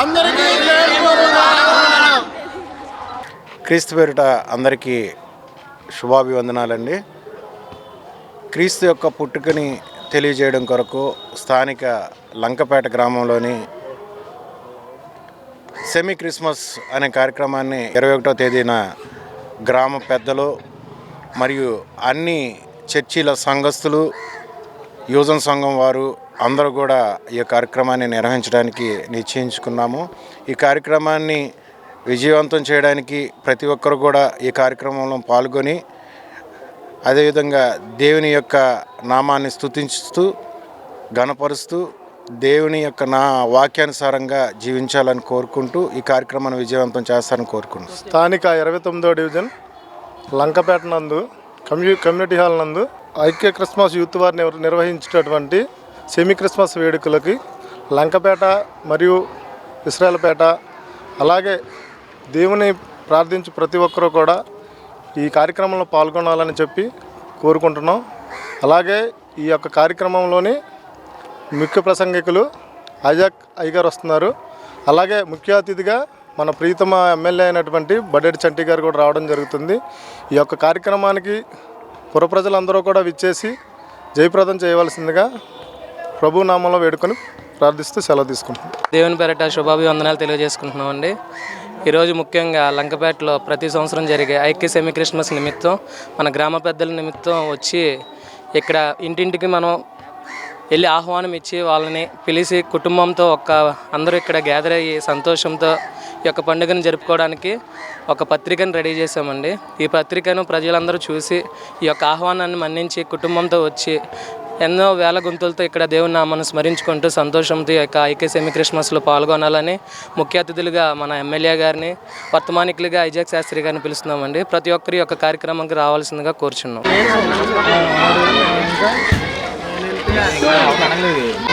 అందరికీ క్రీస్తు పేరిట అందరికీ శుభాభివందనాలండి. క్రీస్తు యొక్క పుట్టుకని తెలియజేయడం కొరకు స్థానిక లంకపేట గ్రామంలోని సెమీ క్రిస్మస్ అనే కార్యక్రమాన్ని ఇరవై ఒకటో తేదీన గ్రామ పెద్దలు మరియు అన్ని చర్చిల సంఘస్థులు యువజన సంఘం వారు అందరూ కూడా ఈ కార్యక్రమాన్ని నిర్వహించడానికి నిశ్చయించుకున్నాము. ఈ కార్యక్రమాన్ని విజయవంతం చేయడానికి ప్రతి ఒక్కరు కూడా ఈ కార్యక్రమంలో పాల్గొని అదేవిధంగా దేవుని యొక్క నామాన్ని స్థుతించుతూ గణపరుస్తూ దేవుని యొక్క నా వాక్యానుసారంగా జీవించాలని కోరుకుంటూ ఈ కార్యక్రమాన్ని విజయవంతం చేస్తారని కోరుకుంటున్నాను స్థానిక ఇరవై తొమ్మిదో డివిజన్ లంకపేట నందు కమ్యూ కమ్యూనిటీ హాల్ నందు ఐక్య క్రిస్మస్ యూత్ వారు నిర్వహించేటటువంటి సెమీ క్రిస్మస్ వేడుకలకి లంకపేట మరియు ఇస్రాయల్పేట అలాగే దేవుని ప్రార్థించి ప్రతి ఒక్కరూ కూడా ఈ కార్యక్రమంలో పాల్గొనాలని చెప్పి కోరుకుంటున్నాం. అలాగే ఈ యొక్క కార్యక్రమంలోని ముఖ్య ప్రసంగికులు అజాక్ అయ్యగారు వస్తున్నారు. అలాగే ముఖ్య అతిథిగా మన ప్రీతమ ఎమ్మెల్యే అయినటువంటి బడ్డెడి చంటి గారు కూడా రావడం జరుగుతుంది. ఈ యొక్క కార్యక్రమానికి పుర ప్రజలందరూ కూడా విచ్చేసి జయప్రదం చేయవలసిందిగా ప్రభు నామంలో వేడుకొని ప్రార్థిస్తూ సెలవు తీసుకుంటున్నాం. దేవుని పేరట శుభాభివందనాలు తెలియజేసుకుంటున్నామండి. ఈరోజు ముఖ్యంగా లంకపేటలో ప్రతి సంవత్సరం జరిగే ఐక్య సెమీ క్రిస్మస్ నిమిత్తం మన గ్రామ పెద్దల నిమిత్తం వచ్చి ఇక్కడ ఇంటింటికి మనం వెళ్ళి ఆహ్వానం ఇచ్చి వాళ్ళని పిలిచి కుటుంబంతో ఒక అందరూ ఇక్కడ గ్యాదర్ అయ్యి సంతోషంతో ఈ యొక్క పండుగను జరుపుకోవడానికి ఒక పత్రికను రెడీ చేసామండి ఈ పత్రికను ప్రజలందరూ చూసి ఈ యొక్క ఆహ్వానాన్ని మన్నించి కుటుంబంతో వచ్చి ఎన్నో వేల గుంతులతో ఇక్కడ దేవుని నామాన్ని స్మరించుకుంటూ సంతోషంతో ఈ యొక్క ఐక్య సెమీ క్రిస్మస్లో పాల్గొనాలని ముఖ్య అతిథులుగా మన ఎమ్మెల్యే గారిని వర్తమానికులుగా ఐజాక్ శాస్త్రి గారిని పిలుస్తున్నామండి ప్రతి ఒక్కరి యొక్క కార్యక్రమానికి రావాల్సిందిగా కోరుచున్నాం